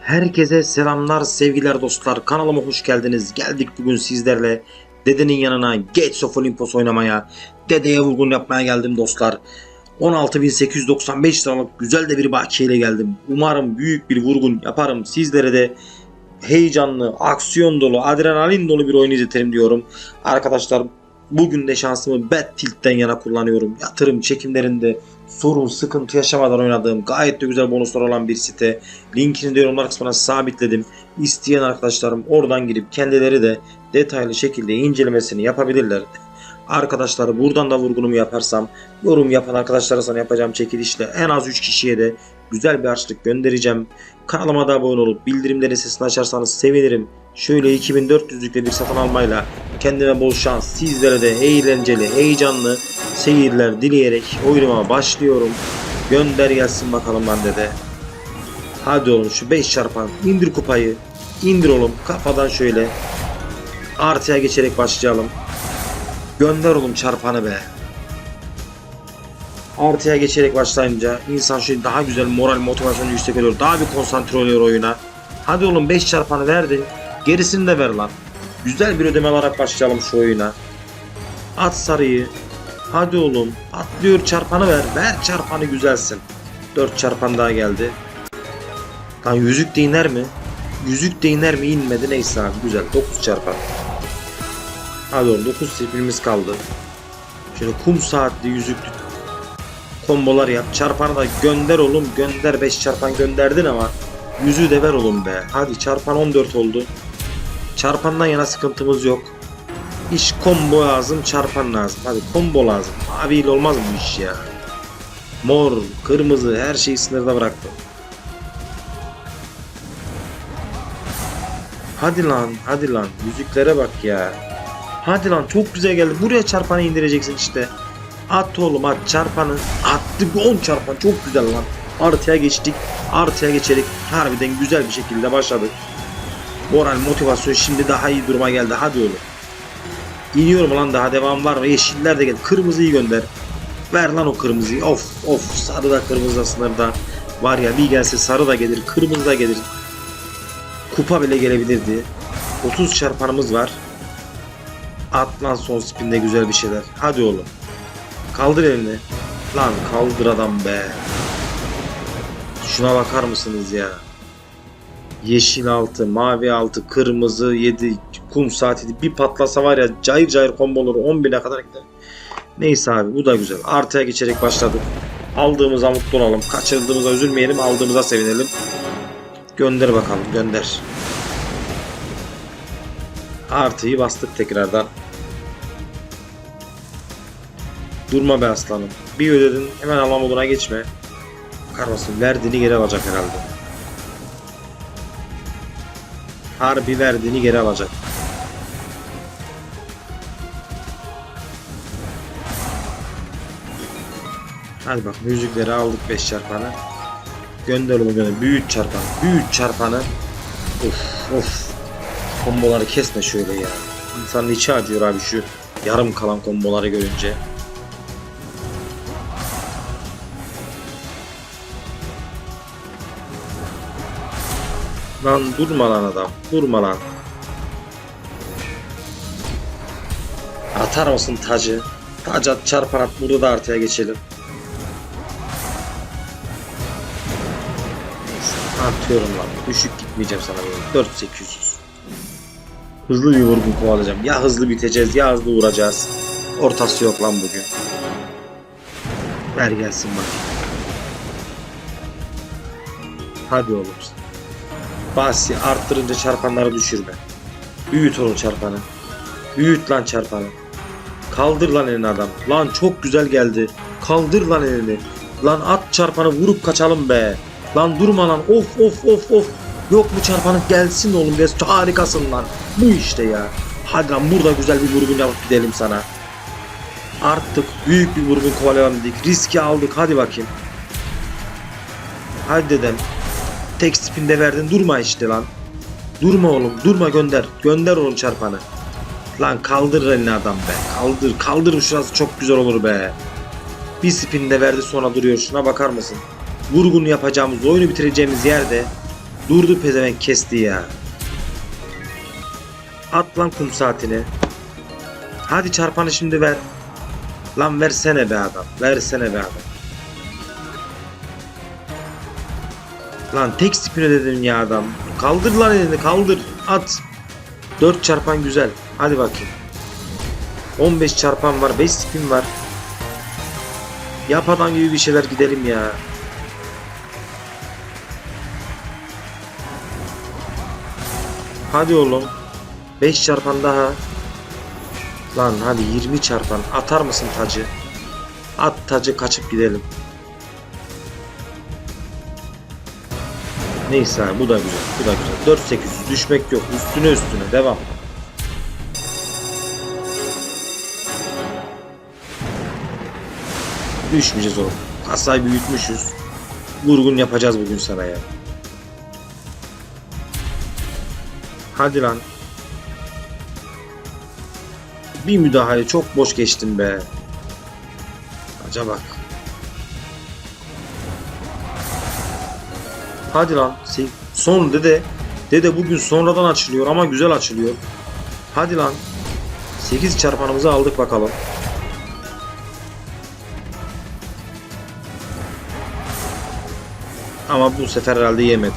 Herkese selamlar, sevgiler dostlar. Kanalıma hoş geldiniz. Geldik bugün sizlerle dedenin yanına Gates of Olympus oynamaya. Dedeye vurgun yapmaya geldim dostlar. 16.895 liralık güzel de bir bakiyeyle geldim. Umarım büyük bir vurgun yaparım. Sizlere de heyecanlı, aksiyon dolu, adrenalin dolu bir oyun izletelim diyorum. Arkadaşlar bugün de şansımı Bet Tilt'ten yana kullanıyorum. Yatırım çekimlerinde sorun, sıkıntı yaşamadan oynadığım gayet de güzel bonuslar olan bir site. Linkini de yorumlar kısmına sabitledim. İsteyen arkadaşlarım oradan girip kendileri de detaylı şekilde incelemesini yapabilirler. Arkadaşlar buradan da vurgunumu yaparsam yorum yapan arkadaşlara sana yapacağım çekilişle en az 3 kişiye de güzel bir harçlık göndereceğim. Kanalıma da abone olup bildirimlerin sesini açarsanız sevinirim. Şöyle 2400'lükle bir satın almayla kendime bol şans, sizlere de eğlenceli, heyecanlı seyirler dileyerek oyunuma başlıyorum. Gönder gelsin bakalım bende de. Hadi oğlum şu 5 çarpan indir kupayı. İndir oğlum kafadan şöyle. Artıya geçerek başlayalım. Gönder oğlum çarpanı be. Artıya geçerek başlayınca insan şu daha güzel moral motivasyonu yüksek oluyor. Daha bir konsantre oluyor oyuna. Hadi oğlum 5 çarpanı verdin. Gerisini de ver lan. Güzel bir ödeme alarak başlayalım şu oyuna. At sarıyı. Hadi oğlum. Atlıyor çarpanı ver. Ver çarpanı güzelsin. 4 çarpan daha geldi. Lan yüzük de iner mi? Yüzük de iner mi? İnmedi. Neyse abi güzel. 9 çarpan. Hadi oğlum 9 sipilimiz kaldı. Şöyle kum saatli yüzüklü kombolar yap. Çarpanı da gönder oğlum. Gönder 5 çarpan gönderdin ama yüzüğü de ver oğlum be. Hadi çarpan 14 oldu. Çarpandan yana sıkıntımız yok. İş combo lazım, çarpan lazım. Hadi combo lazım. Maviyle olmaz bu iş ya. Mor, kırmızı her şeyi sınırda bıraktım. Hadi lan, hadi lan. Yüzüklere bak ya. Hadi lan çok güzel geldi. Buraya çarpanı indireceksin işte. At oğlum at çarpanı. Attı 10 çarpan çok güzel lan. Artıya geçtik. Artıya geçerek harbiden güzel bir şekilde başladık. Moral motivasyon şimdi daha iyi duruma geldi. Hadi oğlum. İniyorum lan daha devam var mı? Yeşiller de geldi. Kırmızıyı gönder. Ver lan o kırmızıyı. Of of sarı da kırmızı da sınırda. Var ya bir gelse sarı da gelir. Kırmızı da gelir. Kupa bile gelebilirdi. 30 çarpanımız var. At lan son spinde güzel bir şeyler. Hadi oğlum. Kaldır elini. Lan kaldır adam be. Şuna bakar mısınız ya? Yeşil altı, mavi altı, kırmızı 7, kum saati bir patlasa var ya cayır cayır komboları 10 bine kadar gider. Neyse abi bu da güzel. Artıya geçerek başladık. Aldığımıza mutlu olalım. Kaçırdığımıza üzülmeyelim. Aldığımıza sevinelim. Gönder bakalım gönder. Artıyı bastık tekrardan. Durma be aslanım. Bir ödedin hemen alma moduna geçme. Karmasın verdiğini geri alacak herhalde. Harbi verdiğini geri alacak. Hadi bak müzikleri aldık 5 çarpanı. Gönder onu gönder. Büyük çarpan. Büyük çarpanı. Of of. Komboları kesme şöyle ya. İnsanın içi acıyor abi şu yarım kalan komboları görünce. Lan durma lan adam. Durma lan. Atar mısın tacı? Tac at çarpan at burada da artıya geçelim. Atıyorum lan. Düşük gitmeyeceğim sana böyle. 4800. Hızlı bir vurgun kovalayacağım. Ya hızlı biteceğiz ya hızlı vuracağız. Ortası yok lan bugün. Ver gelsin bak. Hadi oğlum. Basi arttırınca çarpanları düşürme. Büyüt oğlum çarpanı. Büyüt lan çarpanı. Kaldır lan elini adam. Lan çok güzel geldi. Kaldır lan elini. Lan at çarpanı vurup kaçalım be. Lan durma lan. Of of of of. Yok mu çarpanı gelsin oğlum be. Harikasın lan. Bu işte ya. Hadi lan burada güzel bir vurgun yapıp gidelim sana. Artık büyük bir vurgun kovalayalım dedik. Riski aldık. Hadi bakayım. Hadi dedem. Tek spinde verdin durma işte lan. Durma oğlum durma gönder. Gönder oğlum çarpanı. Lan kaldır elini adam be. Kaldır kaldır şurası çok güzel olur be. Bir spinde verdi sonra duruyor şuna bakar mısın? Vurgun yapacağımız oyunu bitireceğimiz yerde Durdu pezevenk kesti ya. At lan kum saatini. Hadi çarpanı şimdi ver. Lan versene be adam. Versene be adam. Lan tek spin dedim ya adam. Kaldır lan elini kaldır. At. 4 çarpan güzel. Hadi bakayım. 15 çarpan var. 5 spin var. Yap adam gibi bir şeyler gidelim ya. Hadi oğlum. 5 çarpan daha. Lan hadi 20 çarpan. Atar mısın tacı? At tacı kaçıp gidelim. Neyse bu da güzel. Bu da güzel. 4800 düşmek yok. Üstüne üstüne devam. Düşmeyeceğiz oğlum. Kasayı büyütmüşüz. Vurgun yapacağız bugün sana ya. Hadi lan. Bir müdahale çok boş geçtim be. Acaba. Hadi lan. Son dede. Dede bugün sonradan açılıyor ama güzel açılıyor. Hadi lan. 8 çarpanımızı aldık bakalım. Ama bu sefer herhalde yemedi.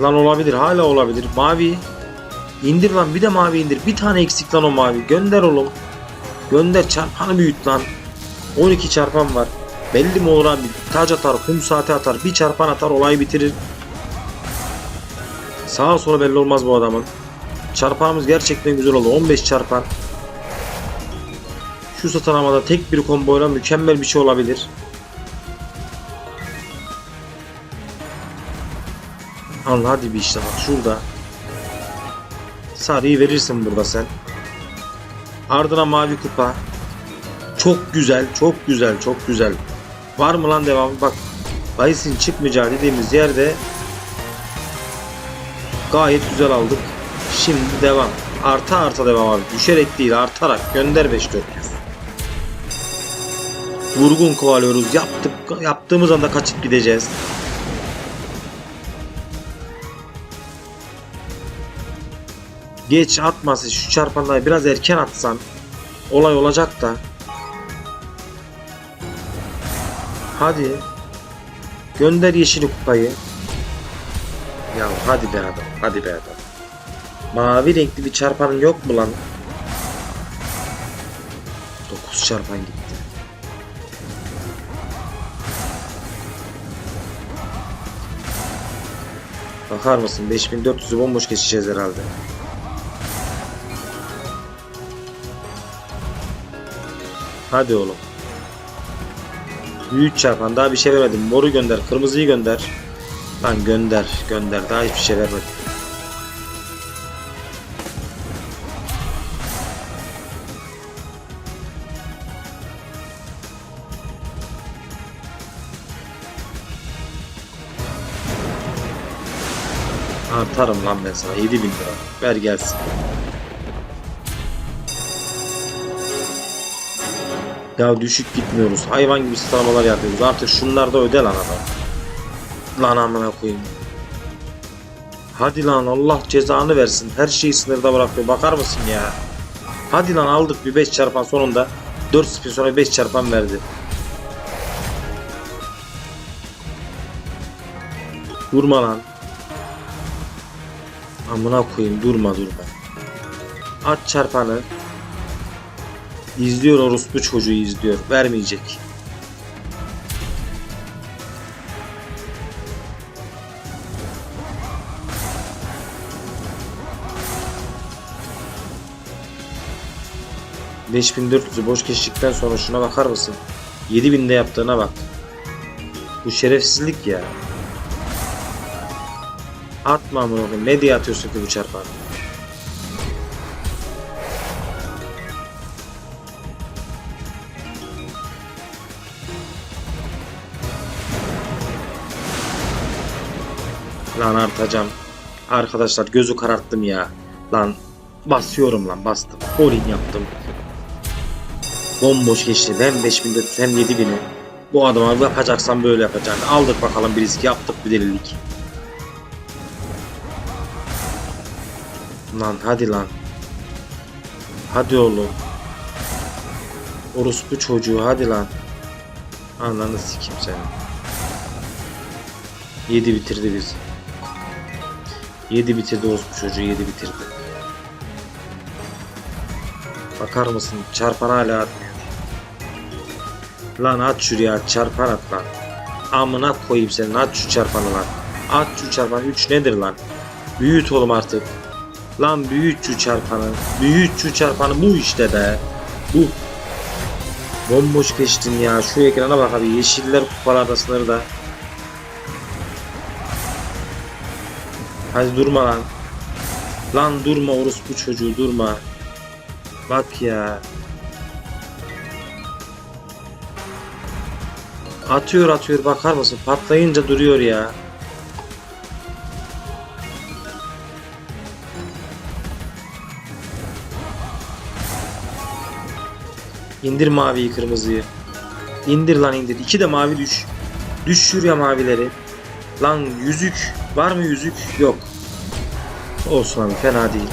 Lan olabilir hala olabilir. Mavi. İndir lan bir de mavi indir. Bir tane eksik lan o mavi. Gönder oğlum. Gönder çarpanı büyüt lan. 12 çarpan var. Belli mi olur abi? Taç atar, kum saati atar, bir çarpan atar olayı bitirir. Sağa sola belli olmaz bu adamın. Çarpanımız gerçekten güzel oldu. 15 çarpan. Şu satanamada tek bir komboyla mükemmel bir şey olabilir. Al hadi bir işte bak şurada. Sarıyı verirsin burada sen. Ardına mavi kupa. Çok güzel, çok güzel, çok güzel. Var mı lan devamı? Bak. Bayisin çıkmayacağı dediğimiz yerde gayet güzel aldık. Şimdi devam. Arta arta devam abi. Düşerek değil artarak. Gönder 5400. Vurgun kovalıyoruz. Yaptık. Yaptığımız anda kaçıp gideceğiz. Geç atmasın şu çarpanları biraz erken atsan olay olacak da. Hadi. Gönder yeşili kupayı. Ya hadi be adam. Hadi be adam. Mavi renkli bir çarpanın yok mu lan? 9 çarpan gitti. Bakar mısın? 5400'ü bomboş geçeceğiz herhalde. Hadi oğlum. Büyük çarpan daha bir şey vermedim. Moru gönder, kırmızıyı gönder. Lan gönder, gönder. Daha hiçbir şey vermedim. Atarım lan ben sana 7000 lira. Ver gelsin. Ya düşük gitmiyoruz. Hayvan gibi sıralamalar yapıyoruz. Artık şunlar da öde lan adam. Lan amına koyayım. Hadi lan Allah cezanı versin. Her şeyi sınırda bırakıyor. Bakar mısın ya? Hadi lan aldık bir 5 çarpan sonunda. 4 spin sonra 5 çarpan verdi. Durma lan. Amına koyayım durma durma. At çarpanı. İzliyor orospu çocuğu izliyor. Vermeyecek. ...5400'ü boş geçtikten sonra şuna bakar mısın? 7000'de yaptığına bak. Bu şerefsizlik ya. Atma amına. Ne diye atıyorsun ki bu çarpanı? anartacağım. Arkadaşlar gözü kararttım ya. Lan basıyorum lan bastım. Olin yaptım. Bomboş geçti. Hem 5400 hem 7000'i. Bu adama yapacaksan böyle yapacaksın. Aldık bakalım bir risk yaptık bir delilik. Lan hadi lan. Hadi oğlum. Orospu çocuğu hadi lan. Ananı sikim seni. Yedi bitirdi bizi. Yedi bitirdi orospu çocuğu yedi bitirdi. Bakar mısın çarpan hala atmıyor. Lan at şuraya çarpan at lan. Amına koyayım senin at şu çarpanı lan. At şu çarpanı 3 nedir lan? Büyüt oğlum artık. Lan büyüt şu çarpanı. Büyüt şu çarpanı bu işte be. Bu. Bomboş geçtin ya. Şu ekrana bak abi. Yeşiller kupalarda sınırda. Hadi durma lan. Lan durma orospu çocuğu durma. Bak ya. Atıyor atıyor bakar mısın? Patlayınca duruyor ya. İndir maviyi kırmızıyı. İndir lan indir. İki de mavi düş. Düş şuraya mavileri. Lan yüzük. Var mı yüzük? Yok. Olsun abi fena değil.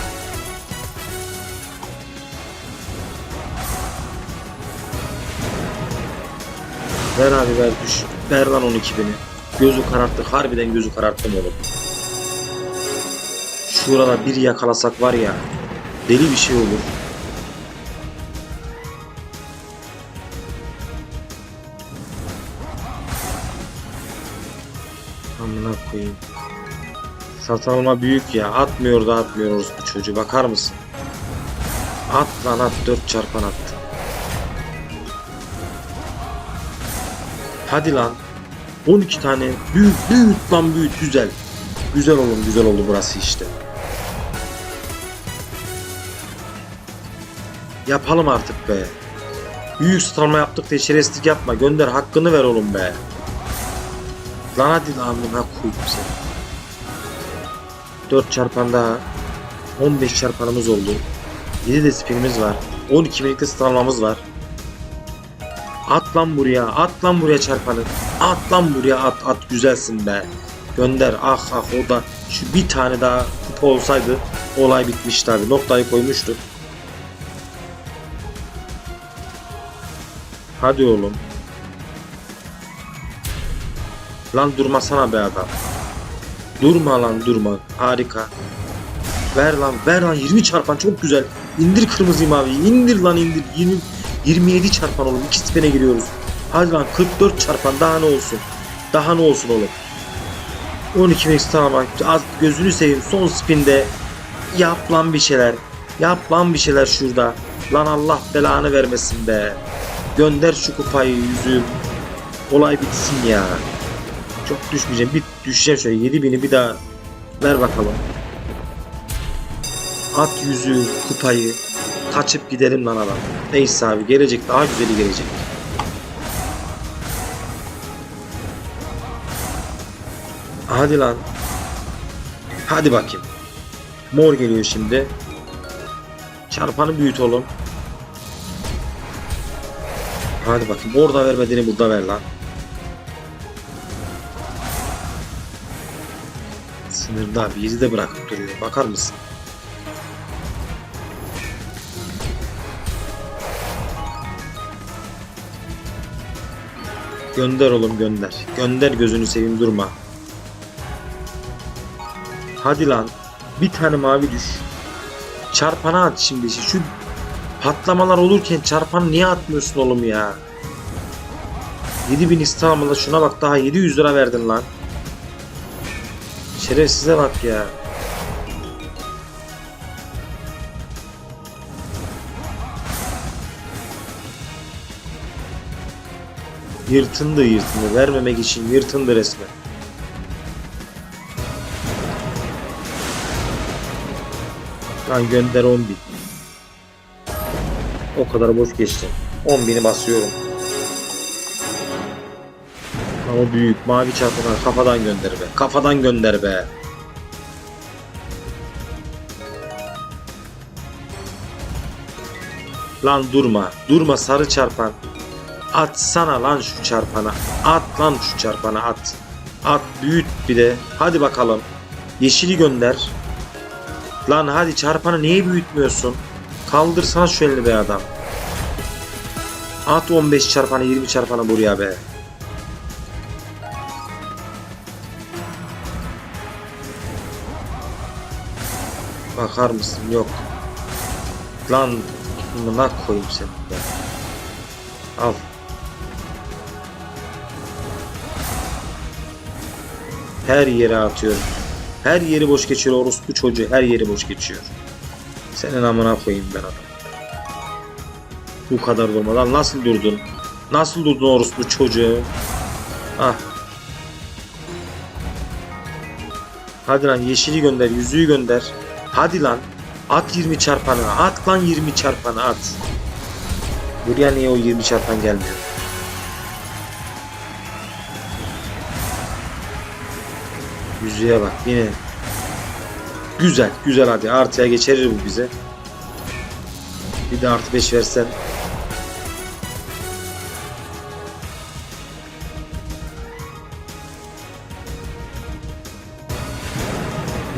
Ver abi ver düş. Ver lan 12 bini. Gözü kararttık. Harbiden gözü kararttım oğlum. Şurada bir yakalasak var ya. Deli bir şey olur. Satın alma büyük ya. Atmıyor da atmıyoruz bu çocuğu. Bakar mısın? At lan at. 4 çarpan attı. Hadi lan. 12 tane. Büyük büyük lan büyük. Güzel. Güzel oğlum güzel oldu burası işte. Yapalım artık be. Büyük sıtırma yaptık diye şerefsizlik yapma. Gönder hakkını ver oğlum be. Lan hadi lan amına koyayım seni. 4 çarpan daha. 15 çarpanımız oldu. 7 de spinimiz var. 12 birlikte sıralamamız var. At lan buraya, at lan buraya çarpanı. At lan buraya, at, at güzelsin be. Gönder, ah ah o da şu bir tane daha kupa olsaydı olay bitmişti abi. Noktayı koymuştuk. Hadi oğlum. Lan durmasana be adam. Durma lan durma. Harika. Ver lan ver lan 20 çarpan çok güzel. İndir kırmızıyı maviyi indir lan indir. 20, 27 çarpan oğlum. İki spine giriyoruz. Hadi lan 44 çarpan daha ne olsun. Daha ne olsun oğlum. 12 max tamam az gözünü seveyim son spinde yap lan bir şeyler. Yap lan bir şeyler şurada. Lan Allah belanı vermesin be. Gönder şu kupayı yüzüm. Olay bitsin ya. Çok düşmeyeceğim. Bir düşeceğim şöyle 7000'i bir daha ver bakalım. At yüzü kupayı kaçıp gidelim lan adam. Neyse abi gelecek daha güzeli gelecek. Hadi lan. Hadi bakayım. Mor geliyor şimdi. Çarpanı büyüt oğlum. Hadi bakayım. Orada vermediğini burada ver lan. Sınırda abi. Yedi de bırakıp duruyor. Bakar mısın? Gönder oğlum gönder. Gönder gözünü seveyim durma. Hadi lan. Bir tane mavi düş. Çarpana at şimdi. Şu patlamalar olurken çarpanı niye atmıyorsun oğlum ya? 7000 İstanbul'da şuna bak daha 700 lira verdin lan. Şerefsize bak ya. Yırtındı yırtındı. Vermemek için yırtındı resmen. Lan gönder 10 bin. O kadar boş geçti. 10 bini basıyorum. Ama büyük mavi çarpılar kafadan gönder be. Kafadan gönder be. Lan durma. Durma sarı çarpan. Atsana lan şu çarpana. At lan şu çarpana at. At büyüt bir de. Hadi bakalım. Yeşili gönder. Lan hadi çarpanı niye büyütmüyorsun? Kaldırsana şu elini be adam. At 15 çarpanı 20 çarpanı buraya be. Bakar mısın? Yok. Lan buna koyayım seni. be. Al. Her yere atıyorum. Her yeri boş geçiyor orospu çocuğu. Her yeri boş geçiyor. Senin amına koyayım ben adam. Bu kadar durmadan nasıl durdun? Nasıl durdun orospu çocuğu? Ah. Hadi lan yeşili gönder, yüzüğü gönder. Hadi lan. At 20 çarpanı. At lan 20 çarpanı at. Buraya niye o 20 çarpan gelmiyor? Yüzüğe bak yine. Güzel güzel hadi artıya geçerir bu bize. Bir de artı 5 versen.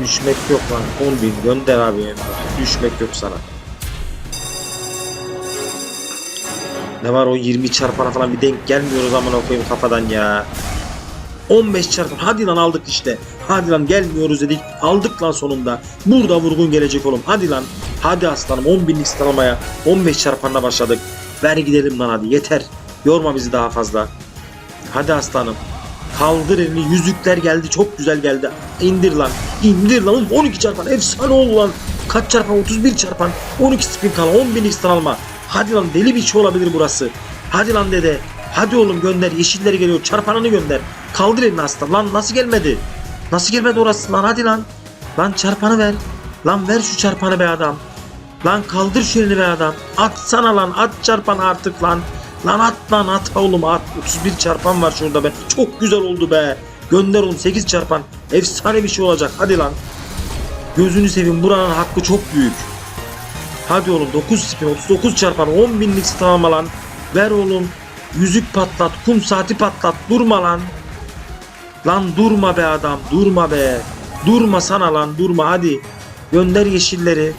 Düşmek yok lan. 10 bin gönder abi Düşmek yok sana. Ne var o 20 çarpana falan bir denk gelmiyoruz aman koyayım kafadan ya. 15 çarpan hadi lan aldık işte. Hadi lan gelmiyoruz dedik aldık lan sonunda. Burada vurgun gelecek oğlum hadi lan. Hadi aslanım 10 binlik sıralamaya 15 çarpanla başladık. Ver gidelim lan hadi yeter. Yorma bizi daha fazla. Hadi aslanım. Kaldır elini yüzükler geldi çok güzel geldi. İndir lan indir lan Oğlum 12 çarpan efsane oldu lan. Kaç çarpan 31 çarpan 12 spin kala 10 bin x alma. Hadi lan deli bir şey olabilir burası. Hadi lan dede. Hadi oğlum gönder yeşilleri geliyor çarpanını gönder. Kaldır elini aslan lan nasıl gelmedi? Nasıl gelmedi orası lan hadi lan. Lan çarpanı ver. Lan ver şu çarpanı be adam. Lan kaldır şu elini be adam. Atsana lan at çarpanı artık lan. Lan at lan at oğlum at. 31 çarpan var şurada be. Çok güzel oldu be. Gönder oğlum 8 çarpan. Efsane bir şey olacak. Hadi lan. Gözünü seveyim buranın hakkı çok büyük. Hadi oğlum 9 spin 39 çarpan 10 binlik stalama lan. Ver oğlum. Yüzük patlat. Kum saati patlat. Durma lan. Lan durma be adam. Durma be. Durma sana lan. Durma hadi. Gönder yeşilleri.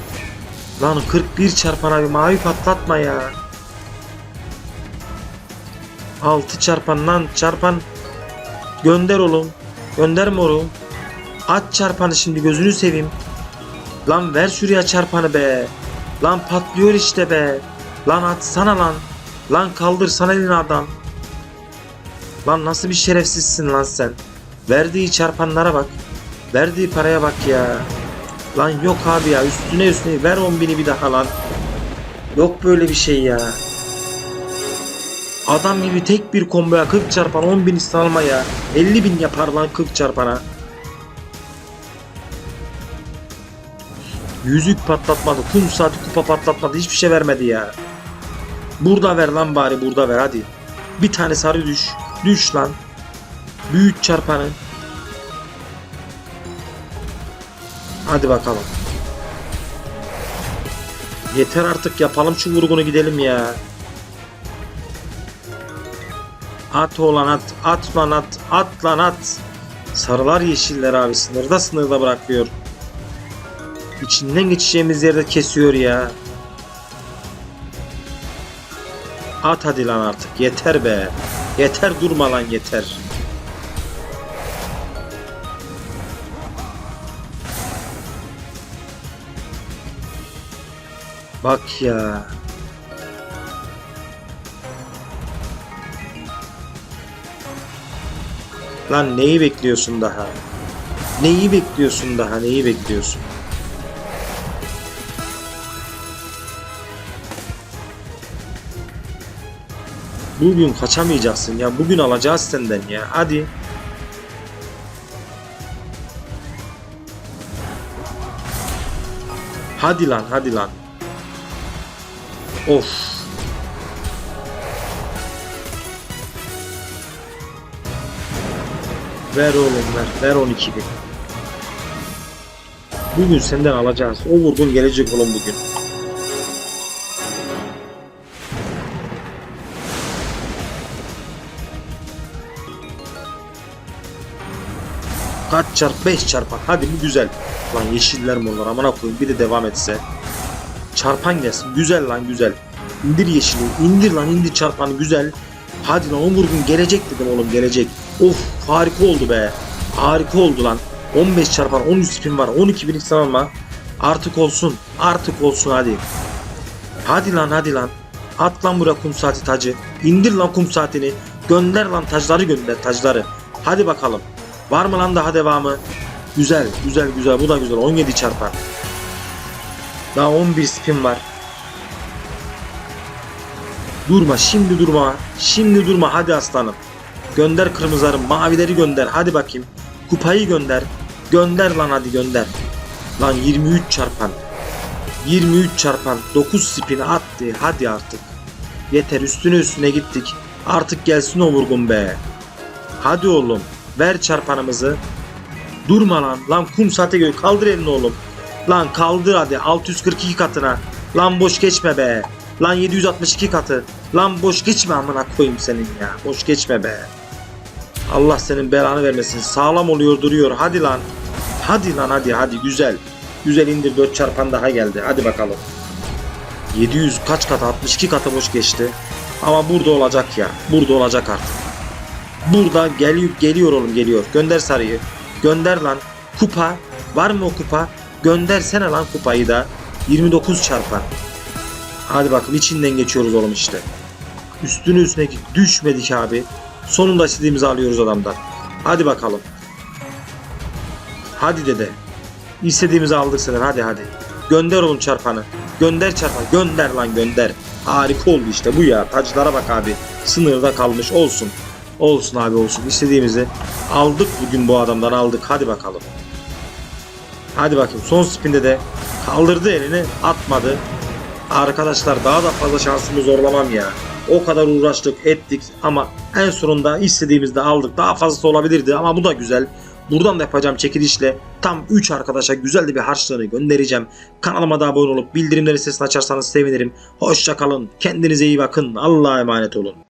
Lan 41 çarpana bir mavi patlatma ya. 6 çarpan lan çarpan. Gönder oğlum. Gönderme oğlum. At çarpanı şimdi gözünü seveyim. Lan ver şuraya çarpanı be. Lan patlıyor işte be. Lan atsana lan. Lan kaldır sana elini adam. Lan nasıl bir şerefsizsin lan sen. Verdiği çarpanlara bak. Verdiği paraya bak ya. Lan yok abi ya üstüne üstüne ver 10 bini bir daha lan. Yok böyle bir şey ya. Adam gibi tek bir komboya 40 çarpan 10 bin alma ya. 50 bin yapar lan 40 çarpana. Yüzük patlatmadı, kum saati kupa patlatmadı, hiçbir şey vermedi ya. Burada ver lan bari burada ver hadi. Bir tane sarı düş. Düş lan. Büyük çarpanı. Hadi bakalım. Yeter artık yapalım şu vurgunu gidelim ya. At oğlan at. At. Sarılar yeşiller abi. Sınırda sınırda bırakıyor. İçinden geçeceğimiz yerde kesiyor ya. At hadi lan artık. Yeter be. Yeter durma lan yeter. Bak ya. Lan neyi bekliyorsun daha? Neyi bekliyorsun daha? Neyi bekliyorsun? Bugün kaçamayacaksın ya. Bugün alacağız senden ya. Hadi. Hadi lan, hadi lan. Of. Ver oğlum ver. Ver 12 bin. Bugün senden alacağız. O vurgun gelecek oğlum bugün. Kaç çarp 5 çarpan. Hadi bu güzel. Lan yeşiller mi onlar amına koyayım bir de devam etse. Çarpan gelsin. Güzel lan güzel. İndir yeşili. indir lan indir çarpanı güzel. Hadi lan o vurgun gelecek dedim oğlum gelecek. Of harika oldu be. Harika oldu lan. 15 çarpan 13 spin var. 12 bin insan alma. Artık olsun. Artık olsun hadi. Hadi lan hadi lan. At lan buraya kum saati tacı. İndir lan kum saatini. Gönder lan tacları gönder tacları. Hadi bakalım. Var mı lan daha devamı? Güzel güzel güzel bu da güzel 17 çarpan. Daha 11 spin var. Durma şimdi durma. Şimdi durma hadi aslanım. Gönder kırmızıları mavileri gönder hadi bakayım. Kupayı gönder. Gönder lan hadi gönder. Lan 23 çarpan. 23 çarpan 9 spin attı hadi artık. Yeter üstüne üstüne gittik. Artık gelsin o vurgun be. Hadi oğlum ver çarpanımızı. Durma lan. Lan kum saate göre kaldır elini oğlum. Lan kaldır hadi 642 katına. Lan boş geçme be. Lan 762 katı. Lan boş geçme amına koyayım senin ya. Boş geçme be. Allah senin belanı vermesin. Sağlam oluyor duruyor. Hadi lan. Hadi lan hadi hadi güzel. Güzel indir 4 çarpan daha geldi. Hadi bakalım. 700 kaç katı 62 katı boş geçti. Ama burada olacak ya. Burada olacak artık. Burada geliyor geliyor oğlum geliyor. Gönder sarıyı. Gönder lan. Kupa. Var mı o kupa? Göndersene lan kupayı da. 29 çarpan. Hadi bakın içinden geçiyoruz oğlum işte. Üstüne üstüne. Düşmedik abi. Sonunda istediğimizi alıyoruz adamdan. Hadi bakalım. Hadi dede. İstediğimizi aldık senden hadi hadi. Gönder oğlum çarpanı. Gönder çarpanı. Gönder lan gönder. Harika oldu işte bu ya. Taclara bak abi. Sınırda kalmış olsun. Olsun abi olsun. İstediğimizi aldık bugün bu adamdan aldık. Hadi bakalım. Hadi bakayım. Son spinde de kaldırdı elini atmadı. Arkadaşlar daha da fazla şansımı zorlamam ya. O kadar uğraştık ettik ama en sonunda istediğimizde aldık. Daha fazlası olabilirdi ama bu da güzel. Buradan da yapacağım çekilişle tam 3 arkadaşa güzel de bir harçlığını göndereceğim. Kanalıma da abone olup bildirimleri sesini açarsanız sevinirim. Hoşça kalın. Kendinize iyi bakın. Allah'a emanet olun.